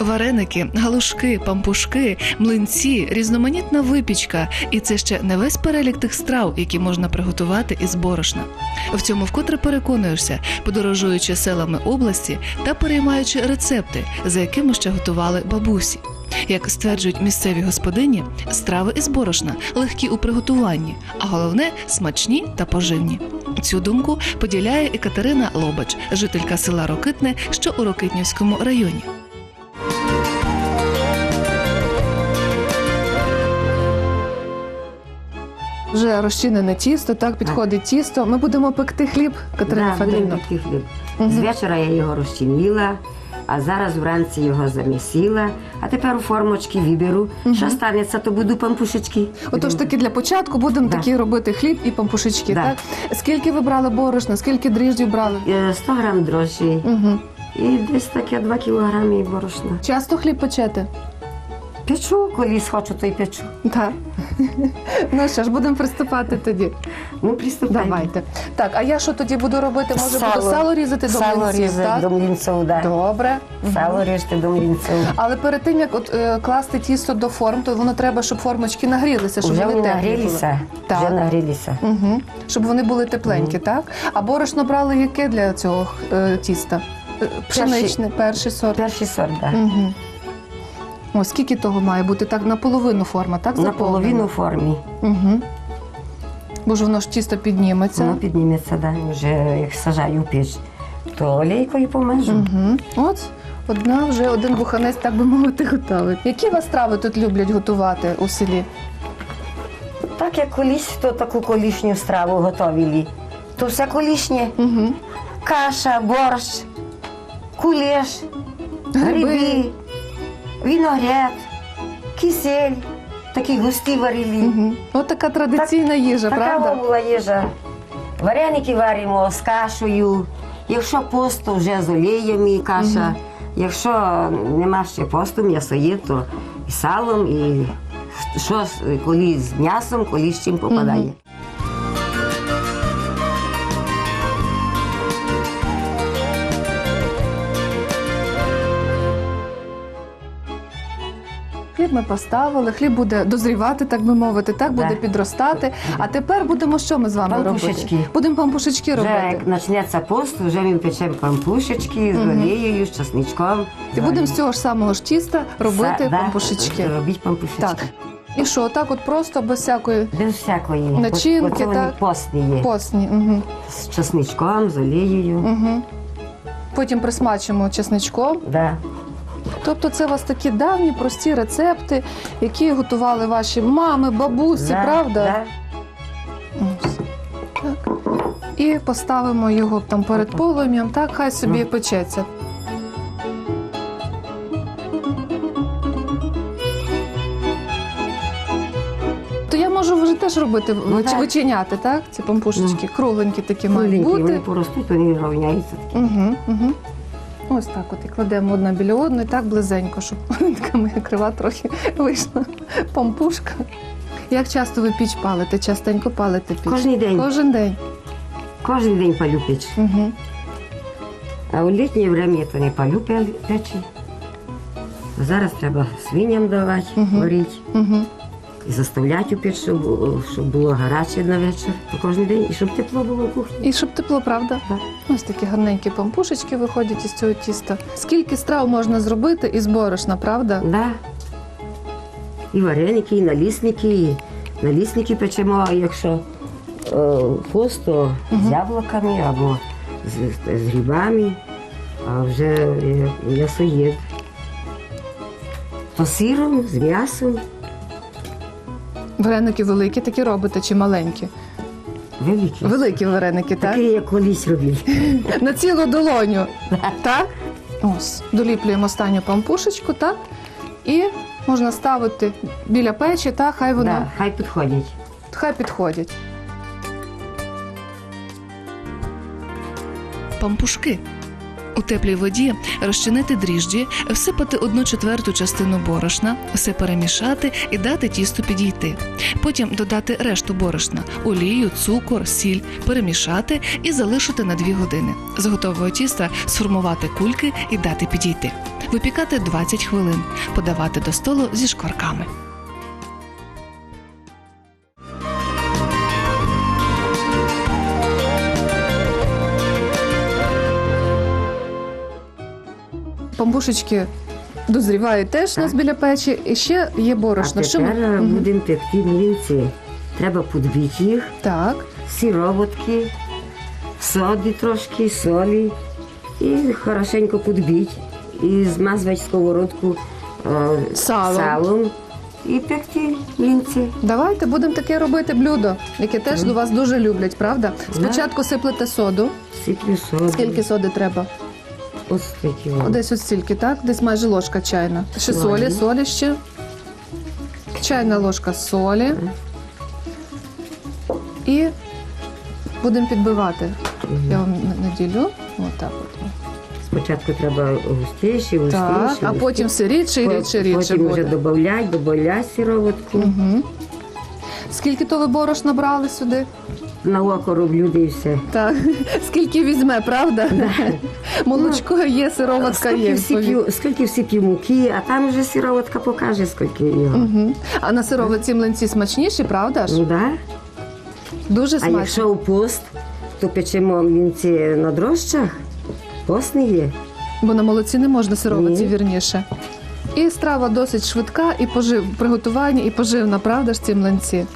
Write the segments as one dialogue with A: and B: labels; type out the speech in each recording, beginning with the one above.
A: Вареники, галушки, пампушки, млинці, різноманітна випічка, і це ще не весь перелік тих страв, які можна приготувати із борошна. В цьому вкотре переконуєшся, подорожуючи селами області та переймаючи рецепти, за якими ще готували бабусі. Як стверджують місцеві господині, страви із борошна легкі у приготуванні, а головне смачні та поживні. Цю думку поділяє і Катерина Лобач, жителька села Рокитне, що у Рокитнівському районі. Вже розчинене тісто, так підходить тісто. Ми будемо пекти хліб, Катерина
B: Да,
A: Федорівна.
B: будемо пекти хліб.
A: Мгм.
B: З вечора я його розчинила, а зараз вранці його замісила. А тепер у формочки виберу. Що станеться, то буду пампушечки.
A: Отож таки для початку будемо
B: Да.
A: такі робити хліб і пампушечки.
B: Да.
A: Так скільки ви брали борошна, скільки дріждів брали?
B: Е, 100 грам дрожжі
A: Угу.
B: і десь таке 2 кілограми борошна.
A: Часто хліб печете?
B: Печу, колись хочу, то й печу.
A: Так. ну що ж, будемо приступати тоді.
B: Ну, приступаємо.
A: Давайте. Так, а я що тоді буду робити? Може, буду
B: Сало.
A: сало різати до
B: Сало
A: млинців,
B: різати
A: так?
B: до млинців, да.
A: Добре.
B: Сало ріжте до млинців.
A: Але перед тим як от, е, класти тісто до форм, то воно треба, щоб формочки нагрілися, щоб
B: Вже
A: вони
B: вони
A: теплі були.
B: нагрілися.
A: Так.
B: Вже нагрілися.
A: Угу. Щоб вони були тепленькі, так? А борошно брали яке для цього е, тіста? Е, Пшеничне, перший сорт.
B: Перший сорт, так. Да.
A: Угу. О, скільки того має бути? Так, наполовину форма, так?
B: На половину формі.
A: Угу. Бо ж воно ж тісто підніметься.
B: Воно підніметься, да. вже як сажаю в піч, то олійкою помежу.
A: Угу. От одна вже один буханець, так би мовити, готовий. Які вас страви тут люблять готувати у селі?
B: Так як колись то таку колишню страву готовили, то все колишнє.
A: Угу.
B: Каша, борщ, кулеш,
A: Гриби.
B: гриби, виноград, кисель, такі густі варили.
A: Угу. От така традиційна їжа,
B: Така
A: правда?
B: була їжа. Вареники варимо з кашею. Якщо пост, то вже з олієм і каша. Якщо нема ще посту, м'ясо є, то і салом, і що коли з м'ясом, коли з чим попадає.
A: Хліб ми поставили, хліб буде дозрівати, так би мовити, так буде
B: Так.
A: підростати. А тепер будемо що ми з вами
B: Пампушечки.
A: робити? Будемо пампушечки
B: Вже
A: робити.
B: як почнеться пост, вже ми печемо пампушечки з олією, з часничком.
A: І будемо з цього ж самого ж тіста робити
B: Са- да,
A: пампушечки.
B: Робити пампушечки.
A: Так. І що, так от просто без всякої
B: Без всякої.
A: Начинки,
B: Оце вони
A: так.
B: постні є.
A: посні. Угу.
B: З часничком, з олією.
A: Угу. Потім присмачимо чесничком.
B: Да.
A: Тобто це у вас такі давні прості рецепти, які готували ваші мами, бабусі,
B: да,
A: правда?
B: Да.
A: Так. І поставимо його там перед полум'ям, так хай собі
B: Ну.
A: печеться. То я можу вже теж робити,
B: Ну, так.
A: вичиняти, так? Ці пампушечки, кругленькі такі мають бути.
B: вони поростуть, вони рівняються.
A: Угу, угу. Ось так от і кладемо одна біля одної, так близенько, щоб така моя крива трохи вийшла. Пампушка. Як часто ви піч палите? Частенько палите піч?
B: Кожен день.
A: Кожен день.
B: Кожен день палю піч.
A: Угу.
B: А у літнє время то не палю печі. Зараз треба свиням давати,
A: Мгм.
B: варити.
A: Угу.
B: І заставляти у піч, щоб, було- щоб було гаряче на вечір кожен день, і щоб тепло було в кухні.
A: І щоб тепло, правда?
B: Так.
A: Ось такі гарненькі пампушечки виходять із цього тіста. Скільки страв можна зробити із борошна, правда?
B: Да. І вареники, і налісники, і налісники печемо, а якщо е, пост, то з яблуками або з, з грибами, а вже м'ясоєд. То сиром, з м'ясом,
A: Вареники великі такі робите чи маленькі?
B: великі.
A: Великі вареники, так?
B: Такі, як колись робили.
A: На цілу долоню. Так? Ось. Доліплюємо останню пампушечку, так? І можна ставити біля печі, так, хай воно
B: Да, хай підходять.
A: хай підходять.
C: пампушки.
D: У теплій воді розчинити дріжджі, всипати одну четверту частину борошна, все перемішати і дати тісту підійти. Потім додати решту борошна, олію, цукор, сіль, перемішати і залишити на 2 години. З готового тіста сформувати кульки і дати підійти. Випікати 20 хвилин, подавати до столу зі шкварками.
A: Пампушечки дозрівають теж у нас біля печі, і ще є борошно.
B: А
A: Що ми-
B: тепер
A: Мгм.
B: будемо пекти млинці. Треба подбити їх,
A: Так.
B: сироватки, соди трошки, солі і хорошенько подбити. І змазувати сковородку е,
A: Салом.
B: салом і пекти млинці.
A: Давайте будемо таке робити блюдо, яке теж у вас дуже люблять, правда? Спочатку сиплете соду.
B: Сиплю соду.
A: Скільки соди треба?
B: Ось такі.
A: О, Десь ось стільки, так? Десь майже ложка чайна. Ще солі,
B: Солі.
A: солі ще. Чайна ложка солі. І будемо підбивати. Я вам на- наділю. Отак от.
B: Спочатку треба густіше, густіше.
A: Так, а потім все рідше і рідше, рідше
B: Потім вже
A: буде.
B: додавати, додавати сироватку.
A: Угу. Скільки то ви борош набрали сюди?
B: На око роблю і все.
A: Так. Скільки візьме, правда? Молочко є, сироватка
B: Скільки
A: є.
B: всі, скільки всі п'ю муки, а там вже сироватка покаже, скільки його.
A: Мгм. А на сировиці млинці смачніші, правда ж?
B: Ну, да?
A: Дуже
B: А
A: смачно.
B: якщо у пост, то печемо млинці на дрожчах, пост не є.
A: Бо на молоці не можна сировиці, вірніше. І страва досить швидка, і пожив приготування, і поживна, правда ж ці млинці?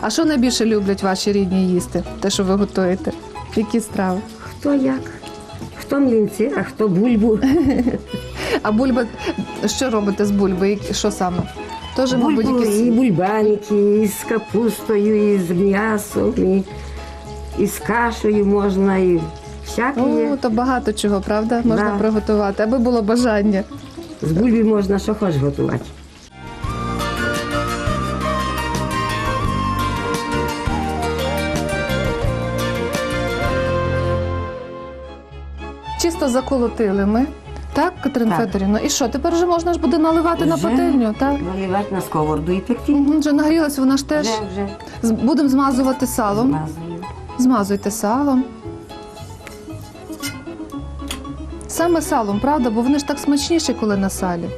A: А що найбільше люблять ваші рідні їсти? Те, що ви готуєте? Які страви?
B: Хто як? Хто млинці, а хто бульбу.
A: А бульба, що робите з бульби? Що саме? Тоже, мабуть, якісь
B: і бульбаники, і з капустою, і з м'ясом, і, і з кашею можна, і всяке
A: О,
B: є.
A: то багато чого, правда? Можна
B: Да.
A: приготувати, аби було бажання.
B: З бульби можна що хоч готувати.
A: Чисто заколотили ми. Так, Катерина
B: Так.
A: Федорівна? І що, тепер вже можна ж буде наливати на
B: Вже
A: пательню, так?
B: Наливати на сковороду і пекти.
A: Угу, вже нагрілась вона ж теж.
B: Вже, вже
A: З- Будемо змазувати салом.
B: змазую.
A: Змазуйте салом. Саме салом, правда? Бо вони ж так смачніші, коли на салі.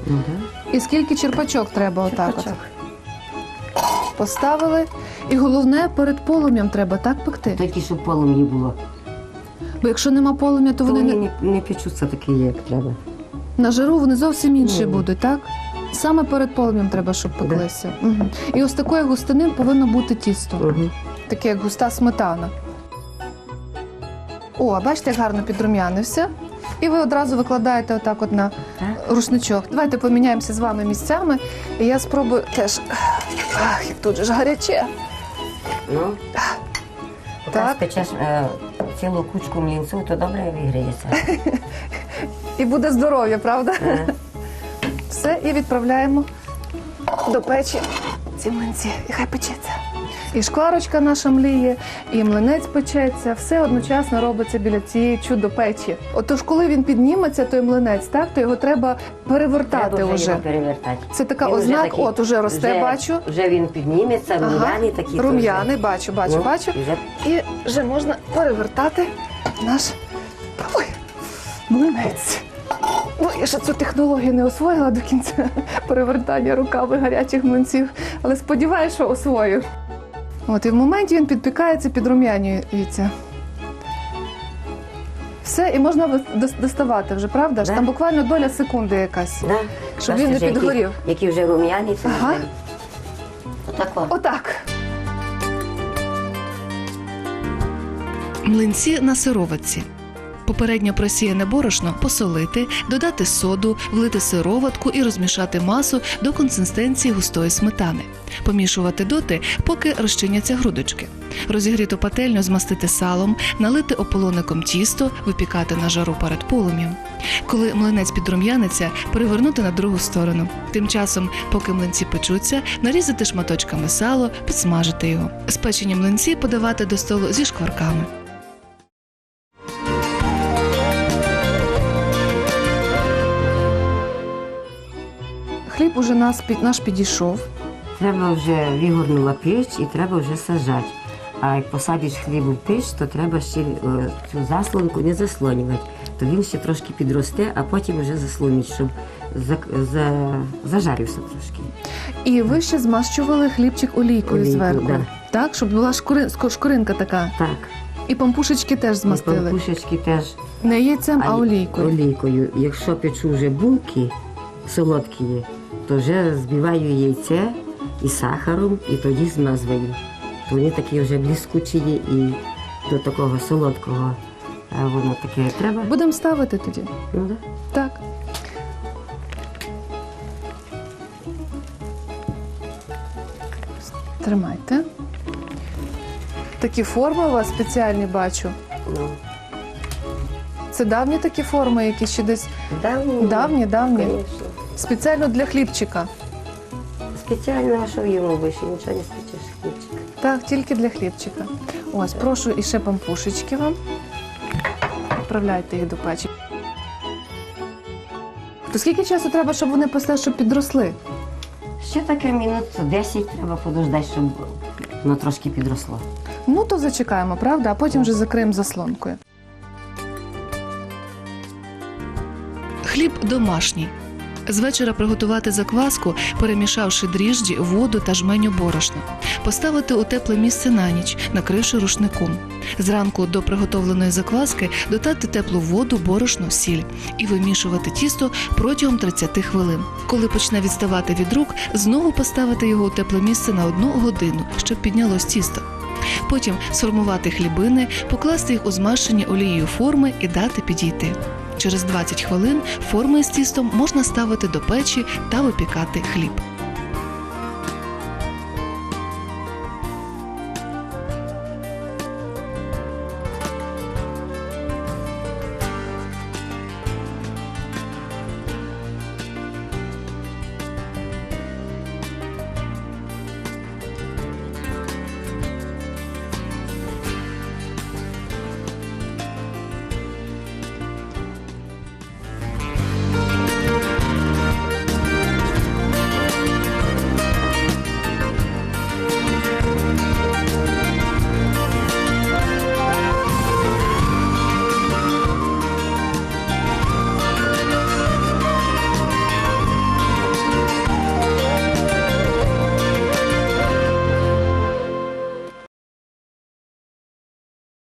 A: І скільки черпачок треба отак от. Поставили. І головне, перед полум'ям треба так пекти.
B: Тільки щоб полум'ї було.
A: Бо якщо нема полум'я, то
B: То
A: вони
B: вони
A: не...
B: не, не печуться такі, як треба.
A: на жару вони зовсім інші
B: Ні.
A: будуть, так? Саме перед полум'ям треба, щоб пеклися. І ось такої густини повинно бути тісто.
B: Угу.
A: таке як густа сметана. О, а бачите, як гарно підрум'янився. І ви одразу викладаєте отак от на рушничок. Давайте поміняємося з вами місцями. І я спробую теж. Ах, як тут же ж гаряче.
B: Ну,
A: Так.
B: спечеш е, цілу кучку млінців, то добре виграється.
A: І буде здоров'я, правда?
B: Е,
A: Все, і відправляємо до печі ці млинці. І хай печеться. І шкварочка наша мліє, і млинець печеться, все одночасно робиться біля цієї чудо печі. Отож, коли він підніметься, той млинець, так, то його треба перевертати
B: треба
A: вже.
B: його перевертати.
A: Це така
B: Він
A: ознак,
B: такий-
A: от уже росте,
B: вже-
A: бачу.
B: Вже він підніметься,
A: Ага.
B: рум'яний такий.
A: Рум'яний,
B: вже.
A: бачу, бачу,
B: Ну,
A: бачу.
B: і вже
A: І вже можна перевертати наш Ой, млинець. Ну, я ще цю технологію не освоїла до кінця перевертання руками гарячих млинців, але сподіваюся, що освою. От і в моменті він підпікається, підрум'янюється. Все, і можна дос- доставати вже, правда? ж?
B: Да.
A: Там буквально доля секунди якась.
B: Да.
A: Щоб
B: Бачите,
A: він не
B: вже які-
A: підгорів.
B: Які вже рум'яні, це
A: Ага.
B: вже. Отако.
A: Отак.
D: Млинці на сироватці. Попередньо просіяне борошно посолити, додати соду, влити сироватку і розмішати масу до консистенції густої сметани. Помішувати доти, поки розчиняться грудочки. Розігріту пательню змастити салом, налити ополоником тісто, випікати на жару перед полум'ям. Коли млинець підрум'яниться, перевернути на другу сторону. Тим часом, поки млинці печуться, нарізати шматочками сало, підсмажити його. Спечені млинці подавати до столу зі шкварками.
C: Хліб уже нас, під- наш підійшов.
B: Треба вже вигорнула піч і треба вже сажати. А як посадиш хліб в піч, то треба ще е, цю заслонку не заслонювати. То він ще трошки підросте, а потім вже заслонить, щоб за, за, зажарився трошки.
C: І ви ще змащували хлібчик олійкою
B: Олійкою,
C: зверху.
B: да.
C: Так, щоб була шкури, ско- шкуринка така.
B: Так.
C: І пампушечки теж змастили.
B: Пампушечки теж
C: Не яйцем, а олійкою.
B: олійкою. Якщо печу вже булки солодкі, то вже збиваю яйце і сахаром, і тоді змазую. То вони такі вже блискучі і до такого солодкого е, воно таке треба.
C: Будемо ставити тоді.
B: Ну, да.
C: Так. Тримайте. Такі форми у вас спеціальні бачу.
B: ну.
C: Це давні такі форми, які ще десь
B: Давні,
C: давні, давні.
B: Конечно.
C: Спеціально для хлібчика.
B: Спеціально, а що йому більше нічого не спечеш хлібчик.
C: Так, тільки для хлібчика. Ось, прошу і ще пампушечки вам. Відправляйте їх до печі. То скільки часу треба, щоб вони після, щоб підросли?
B: Ще таке минут 10 треба подождати, щоб воно трошки підросло.
C: Ну, то зачекаємо, правда? А потім вже закриємо заслонкою.
A: Хліб домашній. З вечора приготувати закваску, перемішавши дріжджі, воду та жменю борошна. Поставити у тепле місце на ніч, накривши рушником. Зранку до приготовленої закваски додати теплу воду, борошно, сіль і вимішувати тісто протягом 30 хвилин. Коли почне відставати від рук, знову поставити його у тепле місце на одну годину, щоб піднялось тісто. Потім сформувати хлібини, покласти їх у змащені олією форми і дати підійти. Через 20 хвилин форми з тістом можна ставити до печі та випікати хліб.